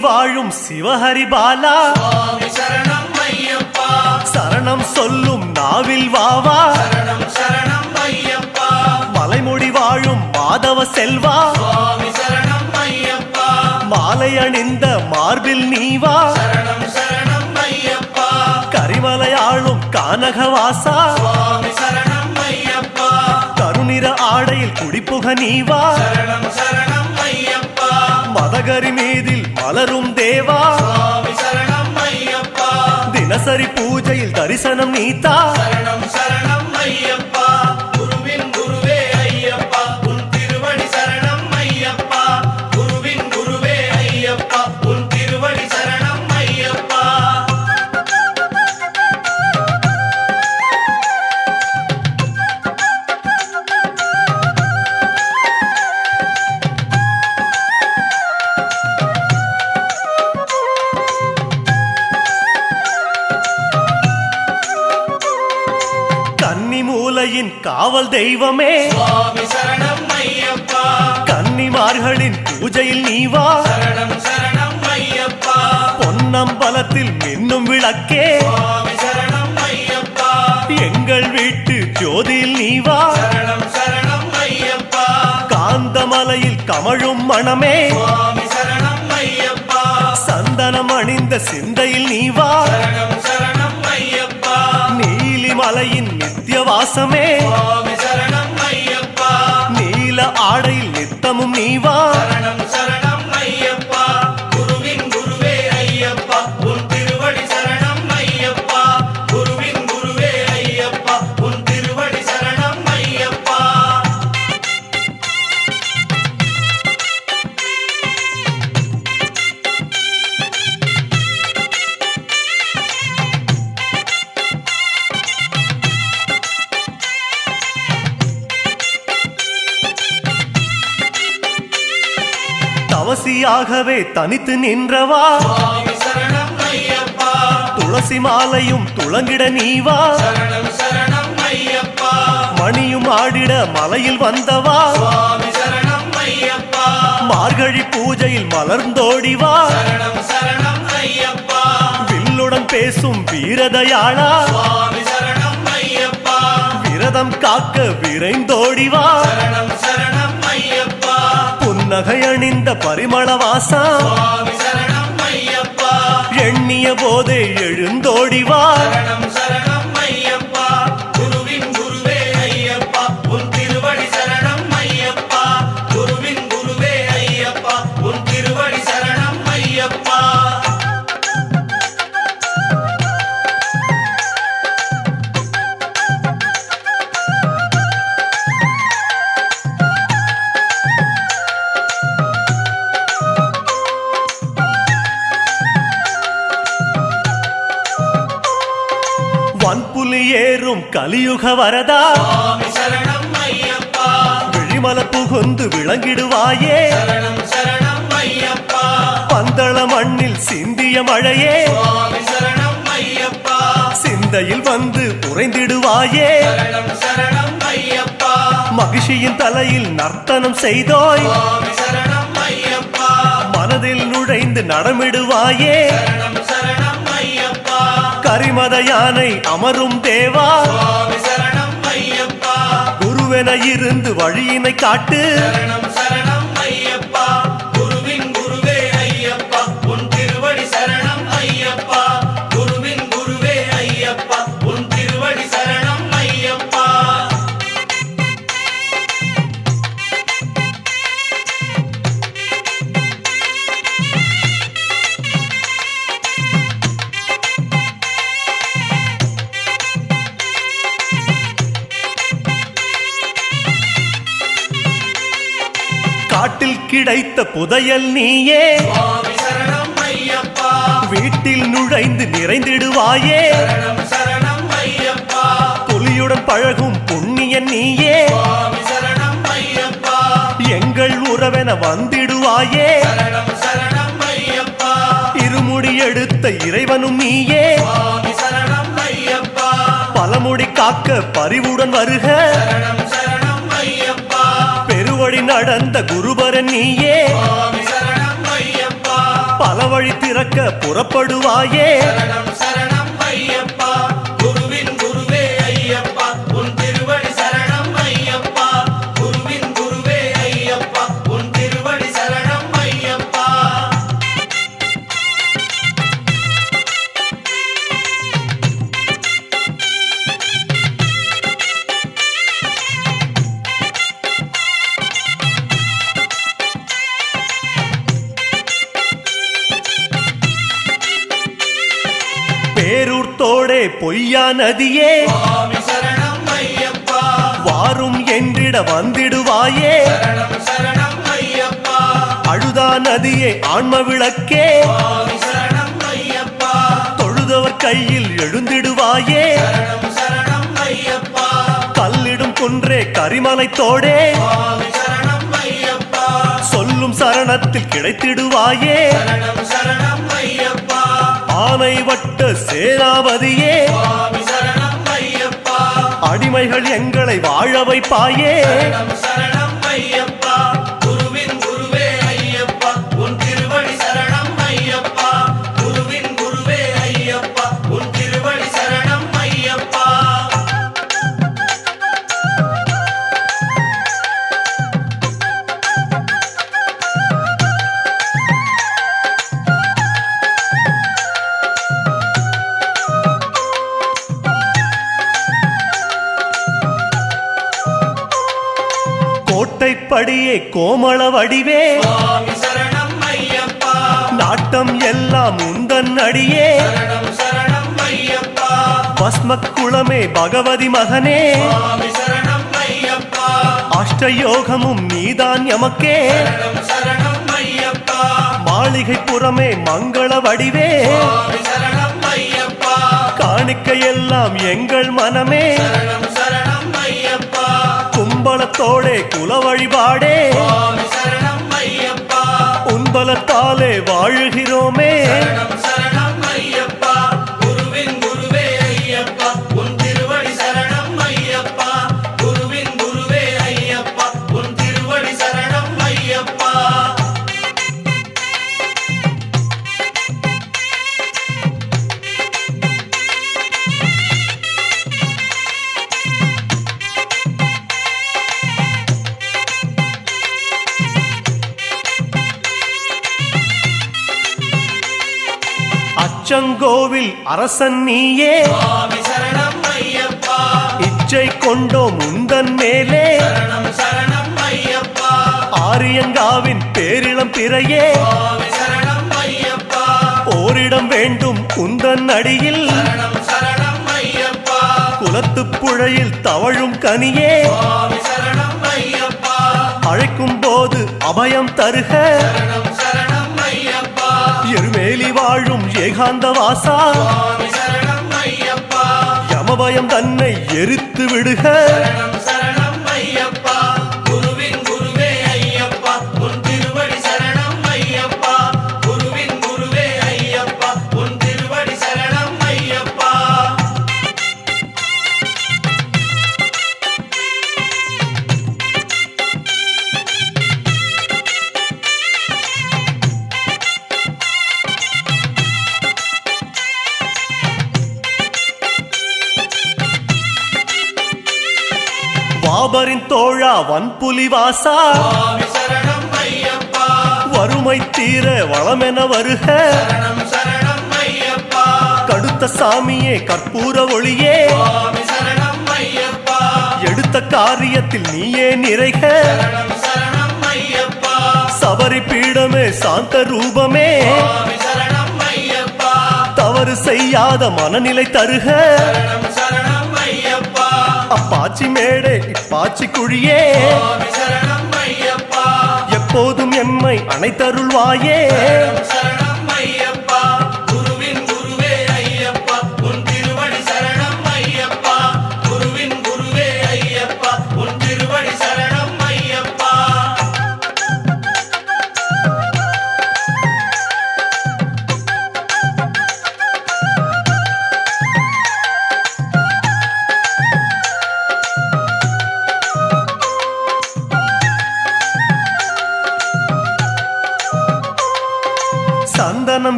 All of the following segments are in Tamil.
வாழும் சிவஹரி பாலா. சுவாமி சரணம் ஐயப்பா. சரணம் சொல்லும் நாவில் வாவா சரணம் சரணம் ஐயப்பா. மலைமுடி வாழும் மாதவ செல்வா. சரணம் ஐயப்பா. மாலை அணிந்த மார்பில் நீவா சரணம் சரணம் ஐயப்பா. கரிமலையாளும் கானகவாசா சரணம் ஐயப்பா. கருநிற ஆடையில் குடிப்புக நீவா சரணம் சரணம் ஐயப்பா மதகரி மீதில் மலரும் தேவா. சரணம் தினசரி பூஜையில் தரிசனம் நீத்தா. சரணம் சரணம் ஐயப்பா. காவல் தெய்வமே. சுவாமி சரணம் ஐயப்பா. கன்னிமார்களின் பூஜையில் சரணம் ஐயப்பா. பொன்னம்பலத்தில் மின்னும் விளக்கே. சுவாமி சரணம் ஐயப்பா. எங்கள் வீட்டு ஜோதியில் சரணம் ஐயப்பா. காந்தமலையில் கமழும் மணமே. சுவாமி சரணம் ஐயப்பா. சந்தனம் அணிந்த சிந்தையில் நீவா. சரணம் awesome, man. தவசியாகவே தனித்து நின்றவா? துளசி மாலையும் துளங்கிட நீவா? மணியும் ஆடிட மலையில் வந்தவா? மார்கழி பூஜையில் மலர்ந்தோடிவா? வில்லுடன் பேசும் வீரதயாளா? விரதம் காக்க விரைந்தோடிவா? புன்னகை அணிந்த சரணம் ஐயப்பா. எண்ணிய போதே எழுந்தோடிவா முக வரதா விழிமல புகுந்து விளங்கிடுவாயே. பந்தள மண்ணில் சிந்திய மழையே. சிந்தையில் வந்து உறைந்திடுவாயே மகிழ்ச்சியின் தலையில் நர்த்தனம் செய்தோய். மனதில் நுழைந்து நடமிடுவாயே. சரணம் கரிமத யானை அமரும் தேவா. சுவாமி சரணம் ஐயப்பா. குருவென இருந்து வழியினை காட்டு. கிடைத்த புதையல் நீயே. வீட்டில் நுழைந்து நிறைந்திடுவாயே. புலியுடன் பழகும் புண்ணியன் நீயே. எங்கள் உறவென வந்திடுவாயே. இருமுடி எடுத்த இறைவனும் நீயே. பலமுடி காக்க பரிவுடன் வருக. நடந்த குருபரன் நீயே. பல வழி திறக்க புறப்படுவாயே. பொய்யா நதியே. வாரும் என்றிட வந்திடுவாயே. அழுதா நதியே ஆன்ம விளக்கே. தொழுதவர் கையில் எழுந்திடுவாயே. கல்லிடும் குன்றே கரிமலை தோடே. சுவாமி சரணம் ஐயப்பா. சொல்லும் சரணத்தில் கிடைத்திடுவாயே. ஆனை வட்ட சேனாபதியே அடிமைகள் எங்களை வாழ வைப்பாயே. கோட்டைப்படியே கோமள வடிவே. நாட்டம் எல்லாம் உந்தன் அடியே. சரணம் சரணம் ஐயப்பா. பஸ்ம குளமே பகவதி மகனே. அஷ்டயோகமும் நீதான் எமக்கே. மாளிகை புறமே மங்கள வடிவே. காணிக்கையெல்லாம் எங்கள் மனமே. கும்பலத்தோடே குல வழிபாடே உன்பலத்தாலே வாழுகிறோமே. அச்சங்கோவில் அரசன் நீயே. இச்சை கொண்டோம் உந்தன் மேலே. ஆரியங்காவின் பேரிளம் பிறையே. ஓரிடம் வேண்டும் உந்தன் அடியில். குலத்துப் புழையில் தவழும் கனியே. அழைக்கும் போது அபயம் தருக. எருமேலி வாழும் ஏகாந்த வாசா யமபயம் தன்னை எரித்து விடுக. வன்புலி வாசா. வறுமை தீர வளமென வருக. கடுத்த சாமியே கற்பூர ஒளியே. எடுத்த காரியத்தில் நீயே நிறைக. சபரி பீடமே சாந்த ரூபமே. தவறு செய்யாத மனநிலை தருக. அப்பாச்சி மேடே இப்பாச்சி குழியே. எப்போதும் எம்மை அனைத்தருள்வாயே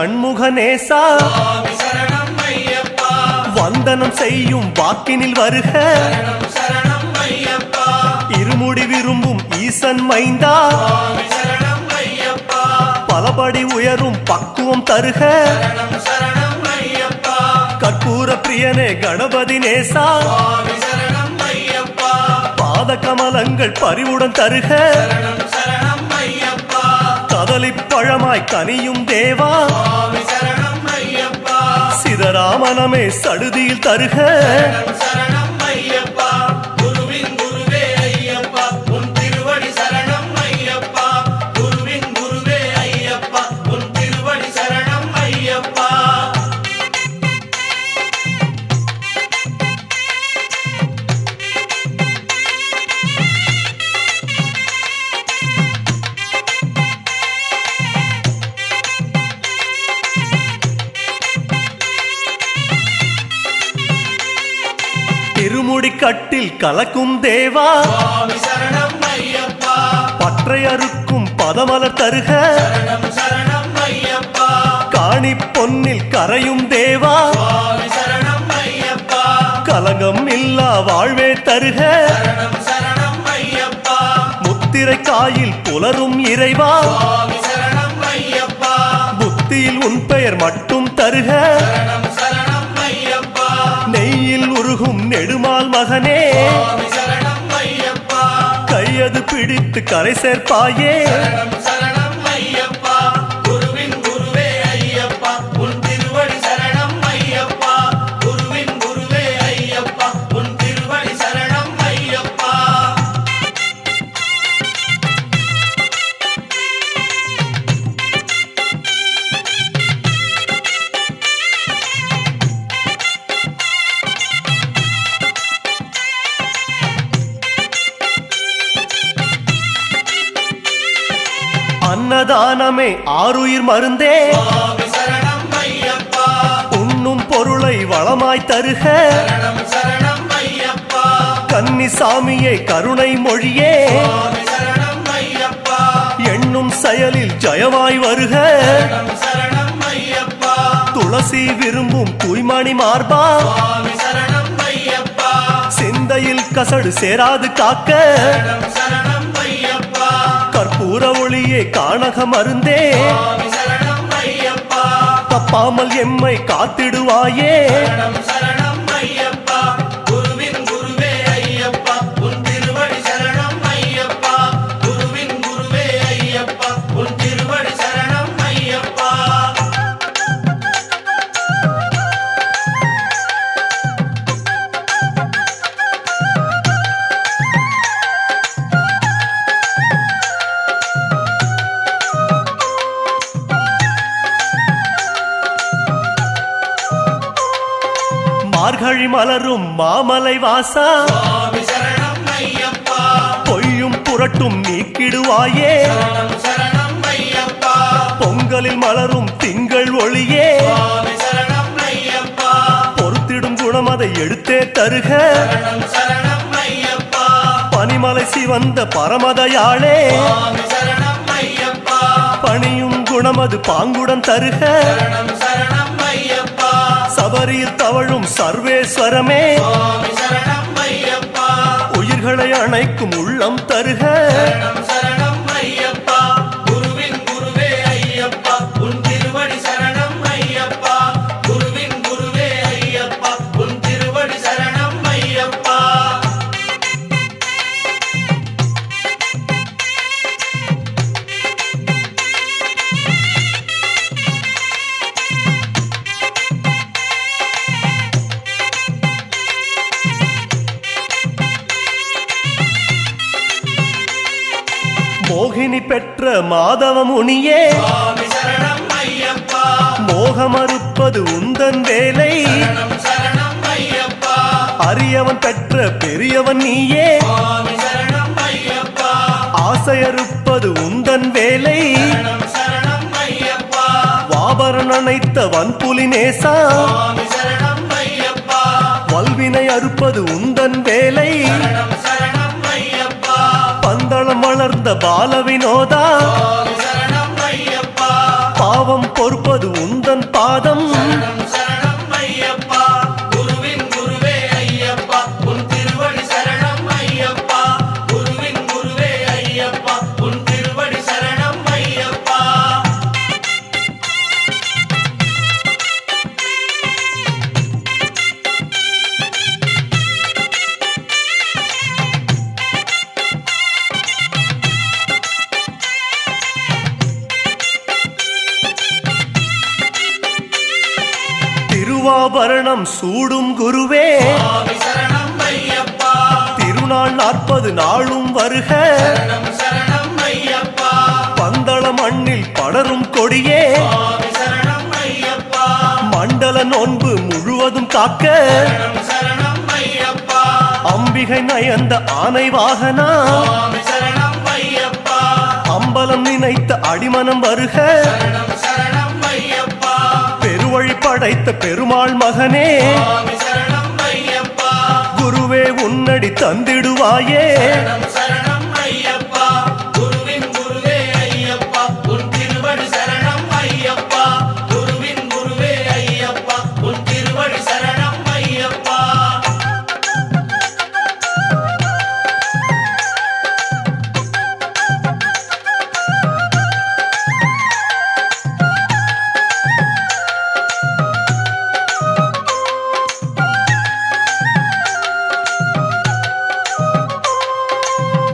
ஷண்முகநேசா நேசா வந்தனம் செய்யும் வாக்கினில் வருக. இருமுடி விரும்பும் ஈசன் மைந்தா. பலபடி உயரும் பக்குவம் தருக. கற்பூர பிரியனே கணபதி நேசா. பாத கமலங்கள் பரிவுடன் தருக. சரணம் கதலிப் பழமாய் கனியும் தேவா சிதராமனமே சடுதியில் தருக. திருமுடி கட்டில் கலக்கும் தேவா. பற்றை அறுக்கும் பதமலர் தருக. காணி பொன்னில் கரையும் தேவா. கலங்கம் இல்லா வாழ்வே தருக. முத்திரை காயில் புலரும் இறைவா. புத்தியில் உன் பெயர் மட்டும் தருக. உருகும் நெடுமால் மகனே. கையது பிடித்து கரை சேர்ப்பாயே. அன்னதானமே ஆருயிர் மருந்தே. உண்ணும் பொருளை வளமாய் தருக. கன்னி சாமியை கன்னிசாமியே கருணை மொழியே. எண்ணும் செயலில் ஜயமாய் வருக. துளசி விரும்பும் தூய்மணி மார்பா. சிந்தையில் கசடு சேராது காக்க. கற்பூர ஒளியே காணக மருந்தே. தப்பாமல் எம்மை காத்திடுவாயே. மலரும் மாமலை வாசா. பொய்யும் புரட்டும் நீக்கிடுவாயே. பொங்கலில் மலரும் திங்கள் ஒளியே. பொறுத்திடும் குணம் அதை எடுத்தே தருக. பனிமலை சிவந்த பரமதயாளே. பணியும் குணம் அது பாங்குடன் தருக. சபரியில் தவழும் சர்வேஸ்வரமே. உயிர்களை அணைக்கும் உள்ளம் தருக. ஆசையறுப்பது உந்தன் வேலை. வாபரன் அணைத்த வன்புலி நேசா வல்வினை அறுப்பது உந்தன் வேலை. பந்தளம் வளர்ந்த பால வினோதா பாவம் பொறுப்பது உந்தன் பாதம். திருவாபரணம் சூடும் குருவே. சரணம் திருநாள் நாற்பது நாளும் வருக. சரணம் சரணம் பந்தள மண்ணில் படரும் கொடியே. சரணம் மண்டல நோன்பு முழுவதும் காக்க. சரணம் சரணம் அம்பிகை நயந்த ஆனை வாகனா. சரணம் அம்பலம் நினைத்த அடிமனம் வருக. சரணம் சரணம் பெருவழி படைத்த பெருமாள் மகனே. குருவே உன்னடி தந்திடுவாயே.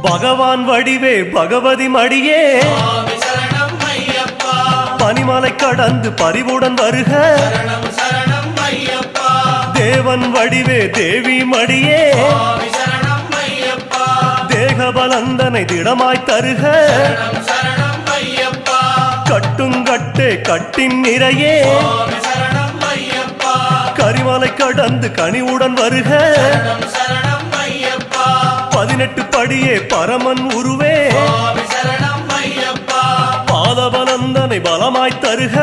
பகவான் வடிவே பகவதி மடியே. பனிமலை கடந்து பரிவுடன் வருக. தேவன் வடிவே தேவி மடியே. தேகபலந்தனை திடமாய் தருக. கட்டுங்கட்டே கட்டின் நிறையே. கரிமலை கடந்து கனிவுடன் வருக. பதினெட்டு படியே பரமன் உருவே. பாதபலந்தனை பலமாய் தருக.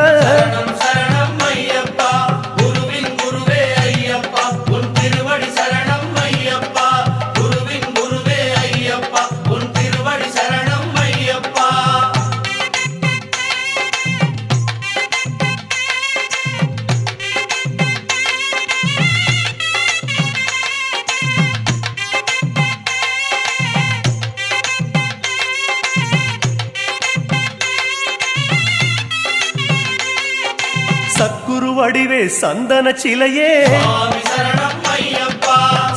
சந்தன சிலையே.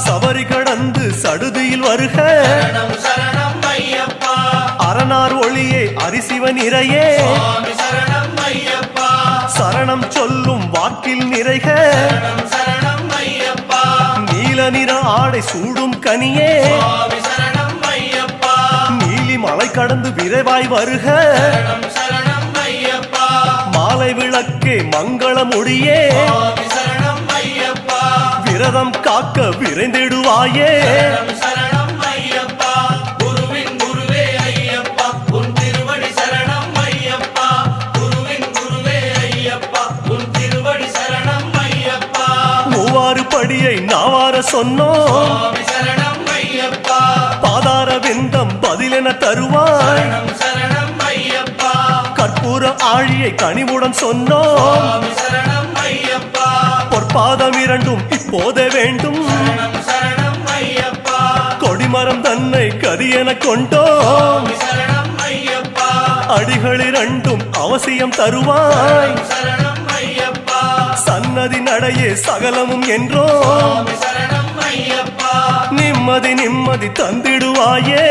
சபரி கடந்து சடுதியில் வருக. அரணார் ஒளியே அரிசிவ நிறையே. சரணம் சொல்லும் வாக்கில் நிறைக. நீல நிற ஆடை சூடும் கனியே. நீலி மலை கடந்து விரைவாய் வருக. மாலை விளக்கே மங்களமொழியே விரதம் காக்க விரைந்திடுவாயே. சரணம் சரணம் சொன்னோம். ஆழியை கனிவுடன் சொன்னோம். பொற்பாதம் இரண்டும் இப்போதே வேண்டும். கொடிமரம் தன்னை கரியென கொண்டோம். அடிகள் இரண்டும் அவசியம் தருவாய். சன்னதி நடையே சகலமும் ஐயப்பா. நிம்மதி நிம்மதி தந்திடுவாயே.